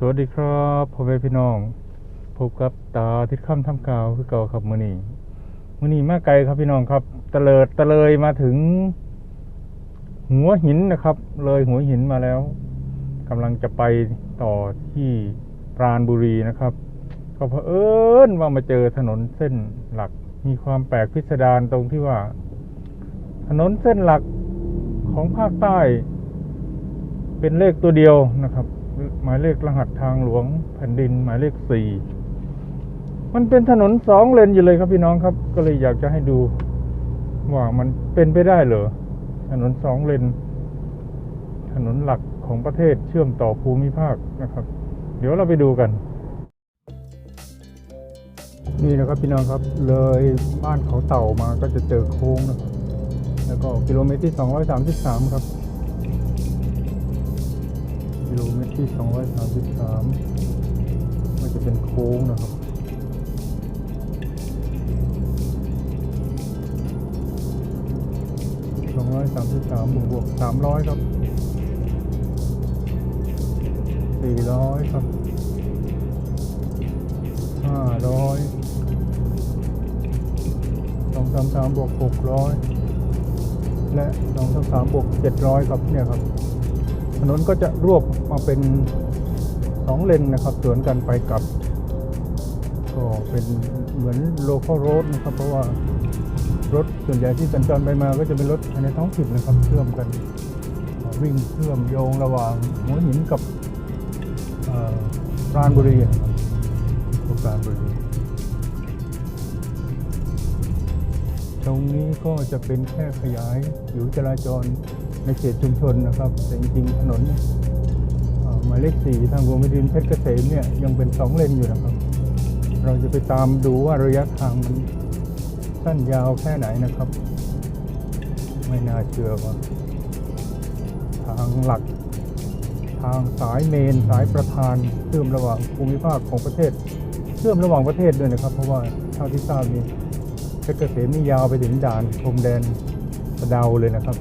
สวัสดีครับพ่อแม่พี่น้อง พบกับตาทิศค่ำท่ำกาวคือเก่าครับมือนี้มือนี้มาไกลครับพี่น้องครับตะเลิดตะเลยมาถึง หัวหินนะครับ เลยหัวหินมาแล้วกำลังจะไปต่อที่ปราณบุรีนะครับ ก็เผอิญว่ามาเจอถนนเส้นหลัก มีความแปลกพิสดารตรงที่ว่า ถนนเส้นหลักของภาคใต้ เป็นเลขตัวเดียวนะครับ หมายเลขรหัสทางหลวงแผ่นดินหมายเลขสี่มันเป็นถนนสองเลนอยู่เลยครับพี่น้องครับ ก็เลยอยากจะให้ดู ว่ามันเป็นไปได้เหรอถนนสองเลน ถนนหลักของประเทศเชื่อมต่อภูมิภาคนะครับ เดี๋ยวเราไปดูกัน นี่นะครับพี่น้องครับ เลยบ้านเขาเต่ามาก็จะเจอโค้งนะครับแล้วก็กิโลเมตรที่ 233 ครับ โลเมตรที่ 233 มันจะเป็นโค้งนะครับสองร้อยสามสิบสามบวกสามร้อยครับสี่ร้อยครับห้าร้อยสองสามสามบวกหกร้อยและสองสามสามบวกเจ็ดร้อยครับเนี่ยครับ ถนนก็จะรวบมาเป็นสองเลนนะครับสวนกันไปกลับ ก็เป็นเหมือนโลคอลโรดนะครับ เพราะว่ารถส่วนใหญ่ที่สัญจรไปมาก็จะเป็นรถภายในท้องถิ่นนะครับเชื่อมกัน วิ่งเชื่อมโยงระหว่างหัวหินกับอ่อปราณบุรีนะครับปราณบุรี ตรงนี้ก็จะเป็นแค่ขยายผิวจราจร ในเขตชุมชนนะครับแต่จริงๆถนนหมายเลขสี่ทางวงแผ่นดินเพชรเกษมเนี่ยยังเป็นสองเลนอยู่นะครับ เราจะไปตามดูว่าระยะทางมันสั้นยาวแค่ไหนนะครับ ไม่น่าเชื่อว่าทางหลัก ทางสายเมนสายประธานเชื่อมระหว่างภูมิภาคของประเทศ เชื่อมระหว่างประเทศด้วยนะครับ เพราะว่าเท่าที่ทราบนี้เพชรเกษมนี่ยาวไปถึงด่านพรมแดนสะเดาเลยนะครับ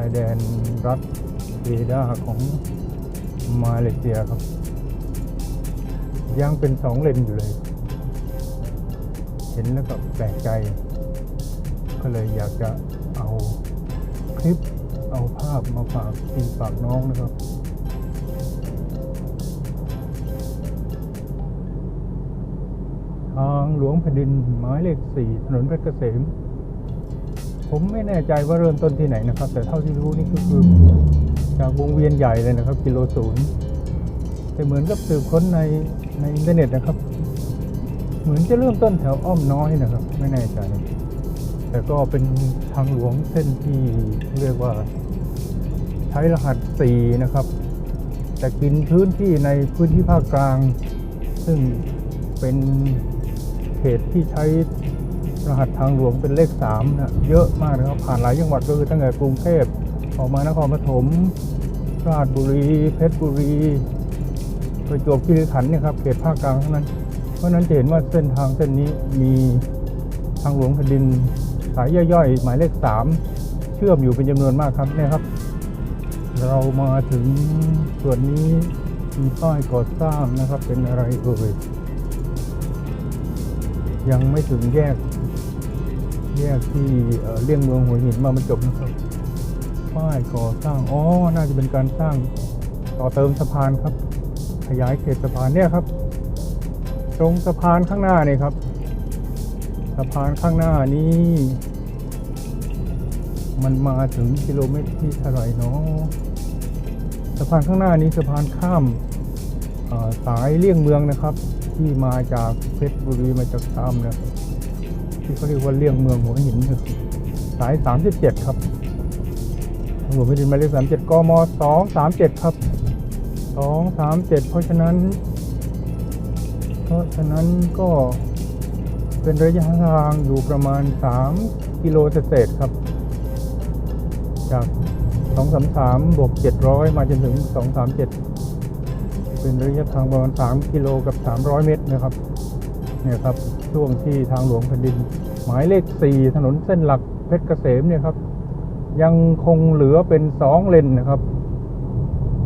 ายแดนรัฐเวดาของมาเลเซียครับ ยังเป็นสองเลนอยู่เลย เห็นแล้วก็แปลกใจ ก็เลยอยากจะเอาคลิปเอาภาพมาฝากพี่ฝากน้องนะครับทางหลวงแผ่นดินหมายเลขสี่ถนนเพชรเกษม ผมไม่แน่ใจว่าเริ่มต้นที่ไหนนะครับ แต่เท่าที่รู้นี่ก็คือจากวงเวียนใหญ่เลยนะครับ กิโลศูนย์แต่เหมือนกับสืบค้นในในอินเทอร์เน็ตนะครับ เหมือนจะเริ่มต้นแถวอ้อมน้อยนะครับ ไม่แน่ใจ แต่ก็เป็นทางหลวงเส้นที่เรียกว่าใช้รหัสสี่นะครับ แต่กินพื้นที่ในพื้นที่ภาคกลาง ซึ่งเป็นเขตที่ใช้ รหัสทางหลวงเป็นเลขสามนะเยอะมากนะครับผ่านหลายจังหวัดก็คือตั้งแต่กรุงเทพออกมานครปฐมราชบุรี เพชรบุรีประจวบคีรีขันธ์เนี่ยครับเขตภาคกลางทั้งนั้น เพราะนั้นจะเห็นว่าเส้นทางเส้นนี้มีทางหลวงแผ่นดินสายย่อยๆ หมายเลขสามเชื่อมอยู่เป็นจำนวนมากครับเนี่ยครับ เรามาถึงส่วนนี้มีป้ายก่อสร้างนะครับเป็นอะไรเอ่ยยังไม่ถึงแยก แยกที่เอ่อเลี่ยงเมืองหัวหินมามันจบนะครับป้ายก่อสร้างอ๋อน่าจะเป็นการสร้างต่อเติมสะพานครับ ขยายเขตสะพานเนี่ยครับ ตรงสะพานข้างหน้านี่ครับ สะพานข้างหน้านี้ มันมาถึงกิโลเมตรที่เท่าไหร่เนาะสะพานข้างหน้านี้สะพานข้ามสายเลี่ยงเมืองนะครับ ที่มาจากเพชรบุรีมาจากตามนะครับ ที่เขาเรียกว่าเลี่ยงเมืองหัวหินนะครับสาย 37 ครับทางหลวงแผ่ดินหมายเลข37กม237 ครับ 237 เพราะฉะนั้น เพราะฉะนั้นก็เป็นระยะทางอยู่ประมาณ 3 กิโลเศษครับ จาก 233บวก700 มาจนถึง 237 เป็นระยะทางประมาณ 3 กิโลกับ 300 เมตรนะครับ เนี่ยครับช่วงที่ทางหลวงแผ่นดิน หมายเลข 4 ถนนเส้นหลักเพชรเกษมเนี่ยครับ ยังคงเหลือเป็น 2 เลนนะครับ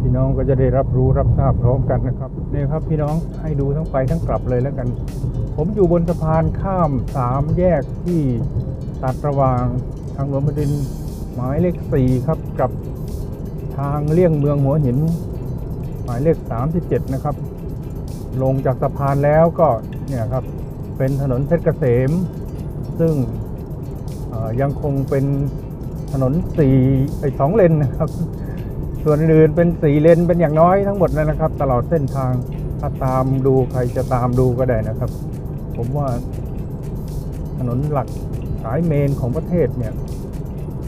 พี่น้องก็จะได้รับรู้รับทราบพร้อมกันนะครับนี่ครับพี่น้องให้ดูทั้งไปทั้งกลับเลยแล้วกัน ผมอยู่บนสะพานข้ามสามแยกที่ตัดระหว่างทางหลวงแผ่นดิน หมายเลขสี่ครับกับทางเลี่ยงเมืองหัวหิน หมายเลข 37 นะครับ ลงจากสะพานแล้วก็เนี่ยครับเป็นถนนเพชรเกษม ซึ่งยังคงเป็นถนนสี่ไอ้สองเลนนะครับ ส่วนอื่นเป็นสี่เลนเป็นอย่างน้อยทั้งหมดเลยนะครับ ตลอดเส้นทางถ้าตามดูใครจะตามดูก็ได้นะครับ ผมว่าถนนหลักสายเมนของประเทศเนี่ย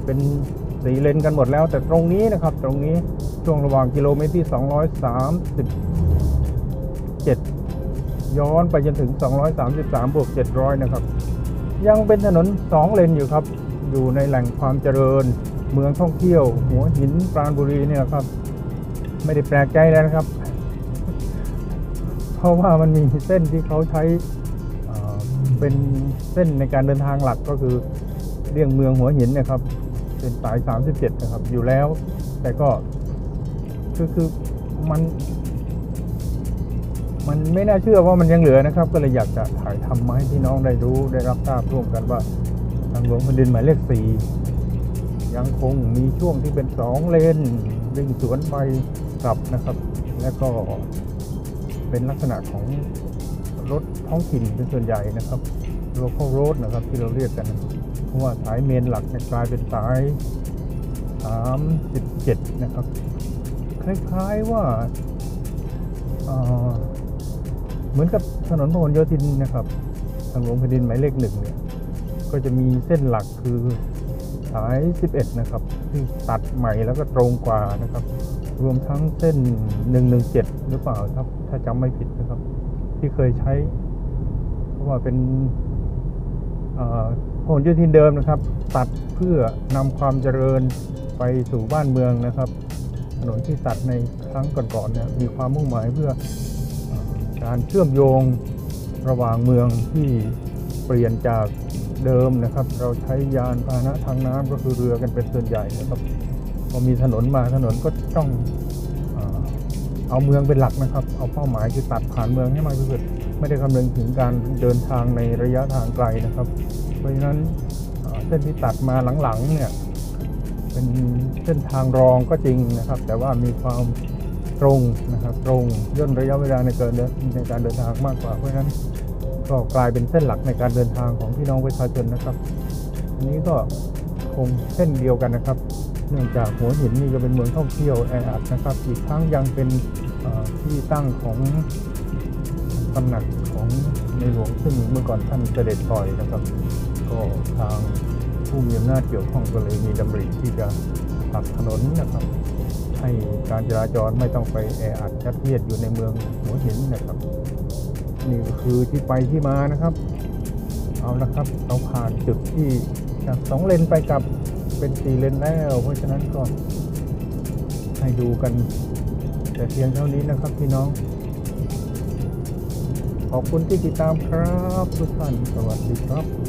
เป็นสี่เลนกันหมดแล้ว แต่ตรงนี้นะครับ ตรงนี้ช่วงระหว่างกิโลเมตรที่ 7 ย้อนไปจนถึง 233บวก700 นะครับ ยังเป็นถนน 2 เลนอยู่ครับ อยู่ในแหล่งความเจริญ เมืองท่องเที่ยว หัวหินปราณบุรีเนี่ยครับ ไม่ได้แปลกใจแล้วนะครับ เพราะว่ามันมีเส้นที่เขาใช้เป็นเส้นในการเดินทางหลักก็คือเลี่ยงเมืองหัวหินเนะครับ เป็นสาย 37 นะครับ อยู่แล้ว แต่ก็คือคือมัน มันไม่น่าเชื่อว่ามันยังเหลือนะครับ ก็เลยอยากจะถ่ายทำมาให้พี่น้องได้รู้ได้รับทราบร่วมกันว่าทางหลวงแผ่นดินหมายเลขสี่ยังคงมีช่วงที่เป็นสองเลนวิ่งสวนไปกลับนะครับ แล้วก็เป็นลักษณะของรถท้องถิ่นเป็นส่วนใหญ่นะครับ local road นะครับที่เราเรียกกันเพราะว่าสายเมนหลักกลายเป็นสาย 37 นะครับ คล้ายๆว่า เหมือนกับถนนพหลโยธินนะครับทางหลวงแผ่นดินหมายเลขหนึ่งเนี่ยก็จะมีเส้นหลักคือสาย 11 นะครับที่ตัดใหม่แล้วก็ตรงกว่านะครับ รวมทั้งเส้น 117 หรือเปล่าครับ ถ้าจำไม่ผิดนะครับ ที่เคยใช้ เพราะว่าเป็นพหลโยธินเดิมนะครับ ตัดเพื่อนำความเจริญไปสู่บ้านเมืองนะครับ ถนนที่ตัดในครั้งก่อนๆเนี่ยมีความมุ่งหมายเพื่อ การเชื่อมโยงระหว่างเมืองที่เปลี่ยนจากเดิมนะครับ เราใช้ยานพาหนะทางน้ำก็คือเรือกันเป็นส่วนใหญ่นะครับพอมีถนนมาถนนก็ต้องเอาเมืองเป็นหลักนะครับ เอาเป้าหมายคือตัดผ่านเมืองให้มากที่สุดไม่ได้คำนึงถึงการเดินทางในระยะทางไกลนะครับ เพราะฉะนั้นเส้นที่ตัดมาหลังๆเนี่ยเป็นเส้นทางรองก็จริงนะครับ แต่ว่ามีความ ตรงนะครับตรงย่นระยะเวลาในการเดินในการเดินทางมากกว่าเพราะฉะนั้นก็กลายเป็นเส้นหลักในการเดินทางของพี่น้องประชาชนนะครับ อันนี้ก็คงเส้นเดียวกันนะครับ เนื่องจากหัวหินนี่ก็เป็นเมืองท่องเที่ยวแออัดนะครับ อีกทั้งยังเป็นที่ตั้งของตำหนักของในหลวงซึ่งเมื่อก่อนท่านเสด็จต่อยนะครับ ก็ทางผู้มีอำนาจเกี่ยวข้องก็เลยมีดำริที่จะผลักถนนนะครับ ให้การจราจรไม่ต้องไปแออัดยัดเยียดอยู่ในเมืองหัวหินนะครับนี่คือที่ไปที่มานะครับ เอาละครับเราผ่านจุดที่จากสองเลนไปกลับเป็นสี่เลนแล้ว เพราะฉะนั้นก็ให้ดูกัน แต่เพียงเท่านี้นะครับพี่น้อง ขอบคุณที่ติดตามครับทุกท่านสวัสดีครับ